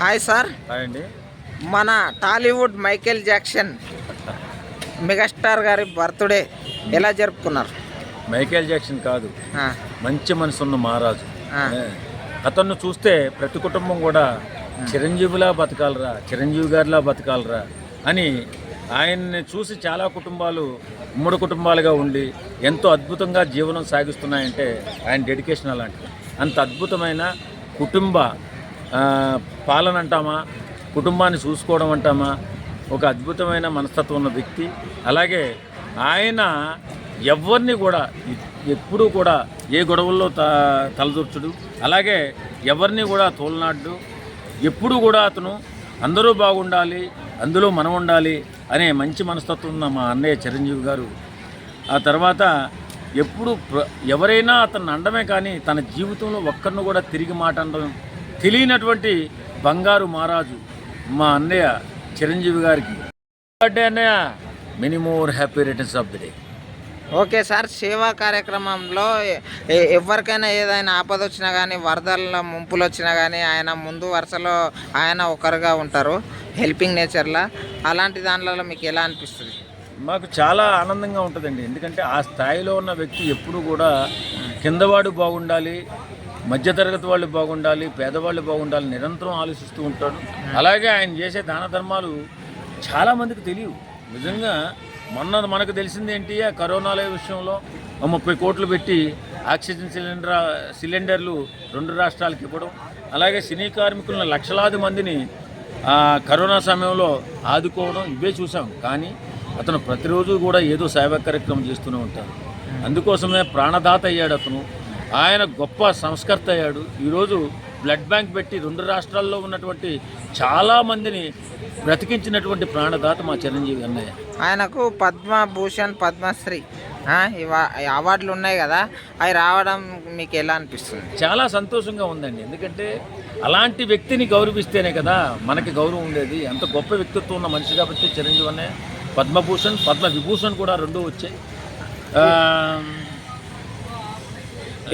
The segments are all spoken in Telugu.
Hi sir. అండి. మన టాలీవుడ్ మైకేల్ జాక్సన్ మెగాస్టార్ గారి బర్త్డే ఎలా జరుపుకున్నారు? మైకేల్ జాక్సన్ కాదు. మంచి మనసు ఉన్న మహారాజు అతన్ని చూస్తే ప్రతి కుటుంబం కూడా చిరంజీవిలా బతకాలరా చిరంజీవి గారిలా బతకాలరా అని ఆయన్ని చూసి చాలా కుటుంబాలు ఉమ్మడి కుటుంబాలుగా ఉండి ఎంతో అద్భుతంగా జీవనం సాగిస్తున్నాయంటే ఆయన డెడికేషన్ అలాంటిది. అంత అద్భుతమైన కుటుంబ పాలన అంటామా? కుటుంబాన్ని చూసుకోవడం అంటామా? ఒక అద్భుతమైన మనస్తత్వం ఉన్న వ్యక్తి. అలాగే ఆయన ఎవరిని కూడా ఎప్పుడూ కూడా ఏ గొడవల్లో త తలదూర్చుడు. అలాగే ఎవరిని కూడా తోలనాడు ఎప్పుడు కూడా అతను అందరూ బాగుండాలి అందులో మనం ఉండాలి అనే మంచి మనస్తత్వం ఉన్న మా అన్నయ్య చిరంజీవి గారు. ఆ తర్వాత ఎప్పుడు ప్ర- ఎవరైనా అతన్ని అండమే కానీ తన జీవితంలో ఒక్కరిని కూడా తిరిగి మాట అనడం తెలియనటువంటి బంగారు మహారాజు మా అన్నయ్య చిరంజీవి గారికి. బర్త్డే అన్నయ్య. Many more happy returns of the day okay sir సేవా కార్యక్రమంలో ఎవరికైనా ఏదైనా ఆపద వచ్చినా కానీ వరదల ముంపులు వచ్చినా కానీ ఆయన ముందు వరుసలో ఆయన ఒకరుగా ఉంటారు హెల్పింగ్ నేచర్లా అలాంటి దాంట్లో మీకు ఎలా అనిపిస్తుంది? మాకు చాలా ఆనందంగా ఉంటుందండి. ఎందుకంటే ఆ స్థాయిలో ఉన్న వ్యక్తి ఎప్పుడు కూడా కిందవాడు బాగుండాలి మధ్యతరగతి వాళ్ళు బాగుండాలి పేదవాళ్ళు బాగుండాలి నిరంతరం ఆలోచిస్తూ ఉంటాడు. అలాగే ఆయన చేసే దాన ధర్మాలు చాలామందికి తెలియవు. నిజంగా మొన్న మనకు తెలిసింది ఏంటి ఆ కరోనాల విషయంలో ముప్పై కోట్లు పెట్టి ఆక్సిజన్ సిలిండర్ సిలిండర్లు రెండు రాష్ట్రాలకు ఇవ్వడం అలాగే సినీ కార్మికులను లక్షలాది మందిని కరోనా సమయంలో ఆదుకోవడం ఇవే చూసాం. కానీ అతను ప్రతిరోజు కూడా ఏదో సేవా కార్యక్రమం చేస్తూనే ఉంటారు అందుకోసమే ప్రాణదాత అయ్యాడు అతను. ఆయన గొప్ప సంస్కర్త అయ్యాడు. ఈరోజు బ్లడ్ బ్యాంక్ పెట్టి రెండు రాష్ట్రాల్లో ఉన్నటువంటి చాలామందిని బ్రతికించినటువంటి ప్రాణదాత మా చిరంజీవి అన్నయ్య. ఆయనకు పద్మభూషణ్ పద్మశ్రీ ఆ, ఇవా- ఈ అవార్డులు ఉన్నాయి కదా అవి రావడం మీకు ఎలా అనిపిస్తుంది? చాలా సంతోషంగా ఉందండి. ఎందుకంటే అలాంటి వ్యక్తిని గౌరవిస్తేనే కదా మనకి గౌరవం ఉండేది. అంత గొప్ప వ్యక్తిత్వం ఉన్న మనిషి కాబట్టి చిరంజీవి అనే పద్మభూషణ్ పద్మ విభూషణ్ కూడా రెండు వచ్చాయి.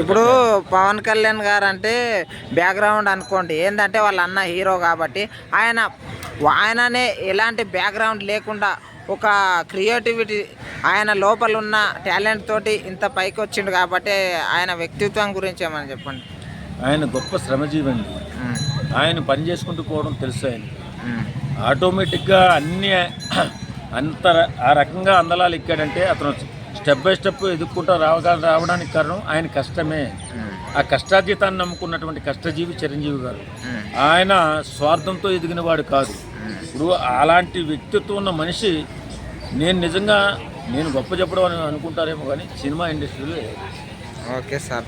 ఇప్పుడు పవన్ కళ్యాణ్ గారు అంటే బ్యాక్గ్రౌండ్ అనుకోండి ఏంటంటే వాళ్ళ అన్న హీరో కాబట్టి ఆయన ఆయననే ఎలాంటి బ్యాక్గ్రౌండ్ లేకుండా ఒక క్రియేటివిటీ ఆయన లోపల ఉన్న టాలెంట్ తోటి ఇంత పైకి వచ్చిండు కాబట్టి ఆయన వ్యక్తిత్వం గురించి ఏమని చెప్పండి? ఆయన గొప్ప శ్రమజీవి అండి ఆయన పని చేసుకుంటూ పోవడం తెలుసు ఆయన ఆటోమేటిక్గా అన్ని అంత ఆ రకంగా అందలాలు ఎక్కాడంటే అతను స్టెప్ బై స్టెప్ ఎదుక్కుంటూ రావగా రావడానికి కారణం ఆయన కష్టమే. ఆ కష్టార్జితాన్ని నమ్ముకున్నటువంటి కష్టజీవి చిరంజీవి గారు. ఆయన స్వార్థంతో ఎదిగిన వాడు కాదు ఇప్పుడు అలాంటి వ్యక్తిత్వం ఉన్న మనిషి నేను నిజంగా నేను గొప్ప చెప్పడం అని అనుకుంటారేమో కానీ సినిమా ఇండస్ట్రీలో ఓకే సార్.